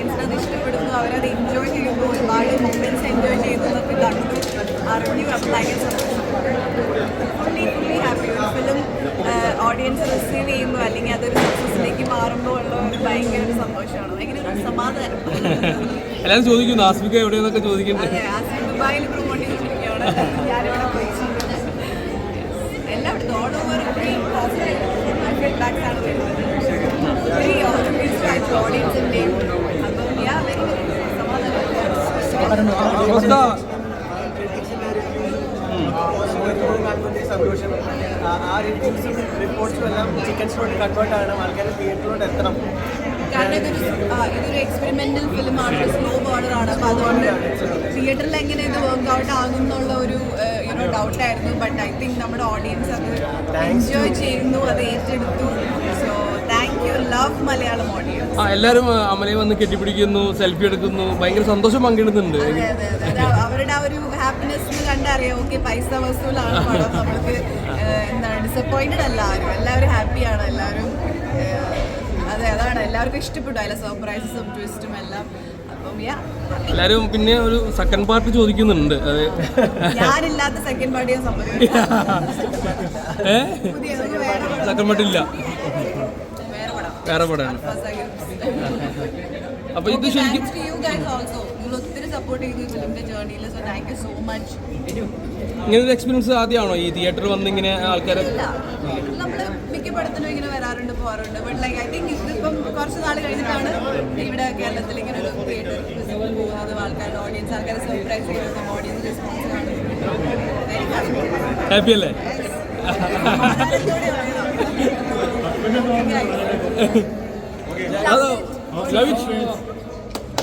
ഓഡിയൻസിന് അത് ഇഷ്ടപ്പെടുന്നു അവരത് എൻജോയ് ചെയ്യുന്നു ഒരുപാട് മൊമെന്റ്സ് എൻജോയ് ചെയ്യുന്നതൊക്കെ കണ്ടു അറിഞ്ഞു അപ്ലൈ ഫുള്ളി ഫുള്ളി ഹാപ്പി ഒരു ഫിലിം ഓഡിയൻസ് റിസീവ് ചെയ്യുന്നു അല്ലെങ്കിൽ അതൊരു സക്സസിലേക്ക് മാറുമ്പോൾ ഉള്ള ഒരു ഭയങ്കര ഒരു സന്തോഷമാണ്. ഭയങ്കര ഒരു സമാധാനം. എല്ലാവരും ചോദിക്കുന്നു ആസ്മിക എവിടെയെന്നൊക്കെ ചോദിക്കുന്നുണ്ട് അതെ ദുബായിൽ പ്രൊമോട്ട് ചെയ്തിരിക്കുകയാണ് ഞാനിവിടെ പോയി. എല്ലായിടത്തും ഓൾ ഓവർ സന്തോഷം ആ ആ റിപ്പോർട്ട്സും എല്ലാം ചിക്കൻ സ്റ്റോട്ട് കൺവേർട്ട് ആണ് ആൾക്കാർ തിയേറ്ററിലോട്ട് എത്തണം കാരണം ഇതൊരു ഇതൊരു എക്സ്പെരിമെന്റൽ ഫിലിമാണ് സ്ലോ ബേർണർ ആണ്. അപ്പോൾ അതുകൊണ്ട് തിയേറ്ററിൽ എങ്ങനെ ഇത് വർക്ക്ഔട്ട് ആകും എന്നുള്ള ഒരു യുനോ ഡൗട്ട് ആയിരുന്നു. ബട്ട് ഐ തിങ്ക് നമ്മുടെ ഓഡിയൻസ് അത് എൻജോയ് ചെയ്യുന്നു അത് ഏറ്റെടുത്തു. So thank you love Malayalam audience ആ എല്ലാരും അമലയെ വന്ന് കെട്ടിപ്പിടിക്കുന്നു സെൽഫി എടുക്കുന്നു ഭയങ്കര സന്തോഷം പങ്കിടുന്നുണ്ട്. അവരുടെ ആ ഒരു ഹാപ്പിനെസ് കണ്ടറിയാം. ഓക്കെ പൈസ വസൂലാണ് നമ്മൾക്ക് എന്താണ് ഡിസപ്പോയിന്റഡ് അല്ല. ആരും എല്ലാവരും ഹാപ്പിയാണ് എല്ലാവരും അതെ അതാണ്. എല്ലാവർക്കും ഇഷ്ടപ്പെട്ടു. അതിലെ സർപ്രൈസസും ട്വിസ്റ്റും എല്ലാം. എല്ലാരും പിന്നെ ഒരു സെക്കൻഡ് പാർട്ട് ചോദിക്കുന്നുണ്ട്. അത് ഞാനില്ലാത്ത സെക്കൻഡ് പാർട്ടി ഞാൻ പടം സെക്കൻഡ് പാർട്ട് ഇല്ല. വേറെ പടം വേറെ പടമാണ് അപ്പൊ ഇത് ശരിക്കും ഇങ്ങനെ ഒരു എക്സ്പീരിയൻസ് ആദ്യമാണോ ഈ തിയേറ്ററിൽ വന്ന് ഇങ്ങനെ ആൾക്കാരെ? മിക്ക പടത്തിനും ഇങ്ങനെ വരാറുണ്ട് പോകാറുണ്ട് ബട്ട് ലൈക്ക് ഐ തിങ്ക് ഇതിപ്പം കുറച്ച് നാൾ കഴിഞ്ഞിട്ടാണ് ഇവിടെ കേരളത്തിൽ ഇങ്ങനെ ഒരു തിയേറ്റർ പോകുന്നത്. ആൾക്കാരുടെ ഓഡിയൻസ് ആൾക്കാരെ സർപ്രൈസ് ചെയ്യുന്നത് ഓഡിയൻസ് റെസ്പോൺസ് കാണുന്നത് happy happy Hello. Love it.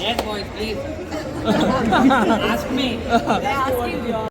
Yes, boys, please. Ask me. Ask you.